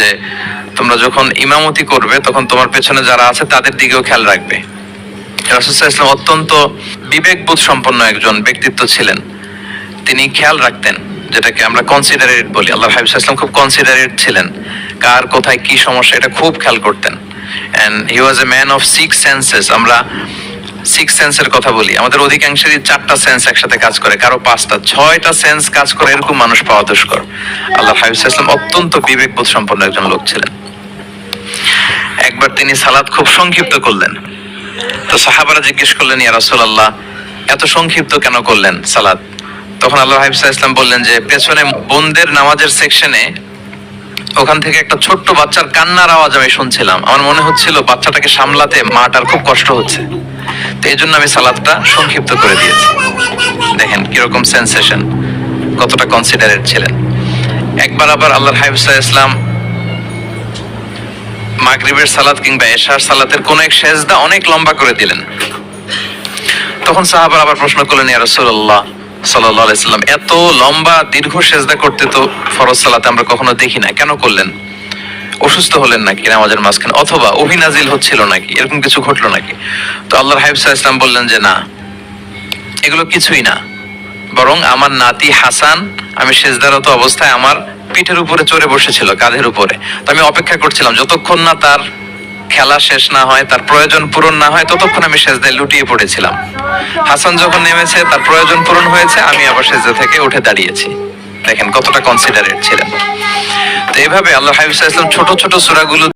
যে তোমরা যখন ইমামতি করবে, তখন তোমার পেছনে যারা আছে, তাদের দিকেও খেয়াল রাখবে। রাসুসাহ ইসলাম অত্যন্ত বিবেকবোধ সম্পন্ন একজন ব্যক্তিত্ব ছিলেন। তিনি খেয়াল রাখতেন, যেটাকে আমরা কনসিডারেট বলি। আল্লাহ হাবিব ইসলাম খুব কনসিডারেট ছিলেন। কার, কোথায়, কি সমস্যা, এটা খুব খেয়াল করতেন। And he was a man of six senses আমরা সিক্স সেন্সের কথা বলি। আমাদের অধিকাংশেরই চারটা সেন্স একসাথে কাজ করে, কারও পাঁচটা। ছয়টা সেন্স কাজ করে এরকম মানুষ পাওয়া দুষ্কর। আল্লাহ হাবিব ইসলাম অত্যন্ত বিবেকবোধ সম্পন্ন একজন লোক ছিলেন। একবার তিনি সালাদ খুব সংক্ষিপ্ত করলেন। তো সাহাবারা জিজ্ঞেস করলেন, ইয়া রাসূলুল্লাহ, এত সংক্ষিপ্ত কেন করলেন সালাদ তখন আল্লাহ হাবিব ইসলাম বললেন যে, পেছনে বোনদের নামাজের সেকশনে ওখান থেকে একটা ছোট্ট বাচ্চার কান্নার আওয়াজ আমি শুনছিলাম। আমার মনে হচ্ছিল বাচ্চাটাকে সামলাতে মাটার খুব কষ্ট হচ্ছে। তো এই জন্য আমি সালাদটা সংক্ষিপ্ত করে দিয়েছি। দেখেন কীরকম সেন্সেশন কতটা কনসিডারেট ছিলেন। একবার আবার আল্লাহ হাবিব ইসলাম মাগরিবের সালাদ কিংবা এশার সালাতের কোন এক সেজদা অনেক লম্বা করে দিলেন। তখন সাহাবার আবার প্রশ্ন করলেন, ইয়া রাসূলুল্লাহ সাল্লাল্লাহু আলাইহি সাল্লাম এত লম্বা দীর্ঘ সেজদা করতে তো ফরজ সালাতে আমরা কখনো দেখি না। কেন করলেন? অসুস্থ হলেন নাকি নামাজের মাঝখানে? অথবা অভিনাজিল হচ্ছিল নাকি? এরকম কিছু ঘটলো নাকি? তো আল্লাহর সাল্লাল্লাহু ইসলাম বললেন যে, না, এগুলো কিছুই না। বরং আমার নাতি হাসান, আমি সেজদারত অবস্থায় আমার পিঠের উপরে চড়ে বসেছিল, কাঁধের উপরে। তো আমি অপেক্ষা করছিলাম, যতক্ষণ না তার খেলা শেষ না হয়, তার প্রয়োজন পূরণ না হয়, ততক্ষণ আমি সেজদায় লুটিয়ে পড়েছিলাম। হাসান যখন নেমেছে, তার প্রয়োজন পূরণ হয়েছে, আমি আবার সেজদা থেকে উঠে দাঁড়িয়েছি। দেখেন কতটা কনসিডারেট ছিলেন। তো এইভাবে আল্লাহ হাবিব ছোট ছোট সূরাগুলো